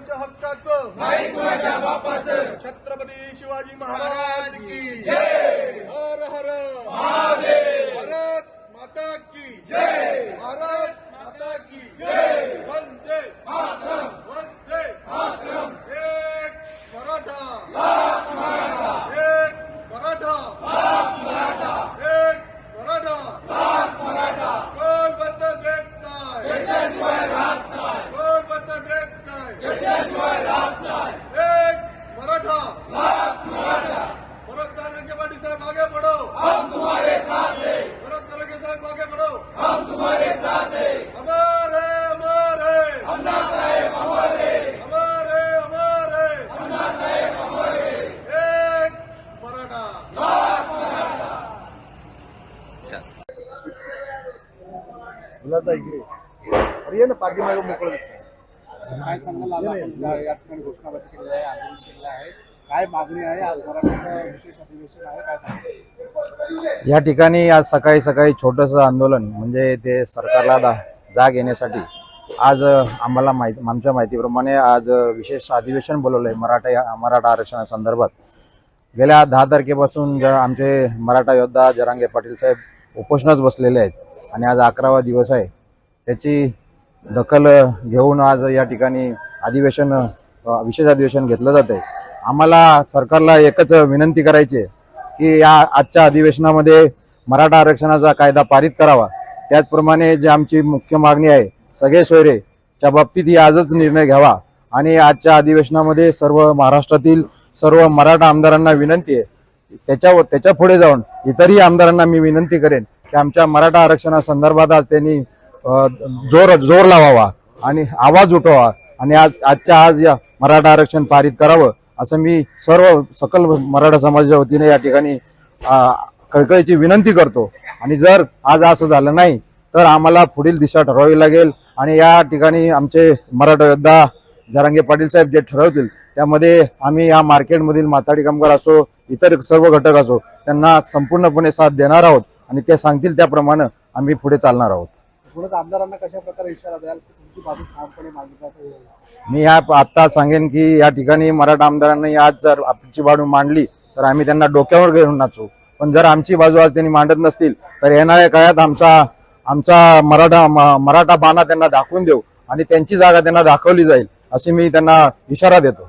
आमच्या हक्काचं. नाही कुणाच्या बापाचं. छत्रपती शिवाजी महाराज की जय. हर हर. महादेव. भारत माता की जय. भारत माता की जय. वंदे मातरम. मुलाचा इकडे अरे ये ना पाठीमागे मोकळं काय सांगाल आज आपण? या ठिकाणी घोषणाबाजी केलेली आहे आंदोलन केलेलं आहे. काय मागणी आहे? आज मराठ्याचं विशेष अधिवेशन आहे काय सांगाल? या ठिकाणी आज सकाळी सकाळी छोटंसं आंदोलन म्हणजे ते सरकारला जाग येण्यासाठी आज आम्हाला माहिती आमच्या माहितीप्रमाणे आज विशेष अधिवेशन बोलवलं आहे मराठा या- मराठा आरक्षणासंदर्भात. गेल्या दहा तारखेपासून ज- आमचे मराठा योद्धा जरांगे पाटील साहेब उपोषणाच बसलेले आहेत. आणि आज अकरावा दिवस आहे. त्याची दखल घेऊन आज या ठिकाणी अधिवेशन विशेष अधिवेशन घेतलं जात आहे आम्हाला सरकारला एकच विनंती करायची आहे की या आजच्या अधिवेशनामध्ये मराठा आरक्षणाचा कायदा पारित करावा. त्याचप्रमाणे जी आमची मुख्य मागणी आहे सगळे सोयरेच्या बाबतीत ही आजच निर्णय घ्यावा. आणि आजच्या अधिवेशनामध्ये सर्व महाराष्ट्रातील सर्व मराठा आमदारांना विनंती आहे त्याच्यावर त्याच्या पुढे जाऊन इतरही आमदारांना मी विनंती करेन की आमच्या मराठा आरक्षणासंदर्भात आज त्यांनी जोर जोर लावावा आणि आवाज उठवा आणि आज आजच्या आज या मराठा आरक्षण पारित करावं असं मी सर्व सकल मराठा समाजाच्या वतीने या ठिकाणी कळकळीची विनंती करतो. आणि जर आज असं झालं नाही तर आम्हाला पुढील दिशा ठरवावी लागेल आणि या ठिकाणी आमचे मराठा योद्धा जरांगे पाटील साहेब जे ठरवतील त्यामध्ये आम्ही या मार्केटमधील माथाडी कामगार असो इतर सर्व घटक असो त्यांना संपूर्णपणे साथ देणार आहोत आणि ते सांगतील त्याप्रमाणे आम्ही पुढे चालणार आहोत. आमदारांना कशा प्रकारे इशारा द्याल? मी ह्या आता सांगेन की या ठिकाणी मराठा आमदारांनी आज जर आमची बाजू मांडली तर आम्ही त्यांना डोक्यावर घेऊन नाचू. पण जर आमची बाजू आज त्यांनी मांडत नसतील तर येणाऱ्या काळात आमचा आमचा मराठा मराठा बाणा त्यांना दाखवून देऊ आणि त्यांची जागा त्यांना दाखवली जाईल. अशी मी त्यांना इशारा देतो.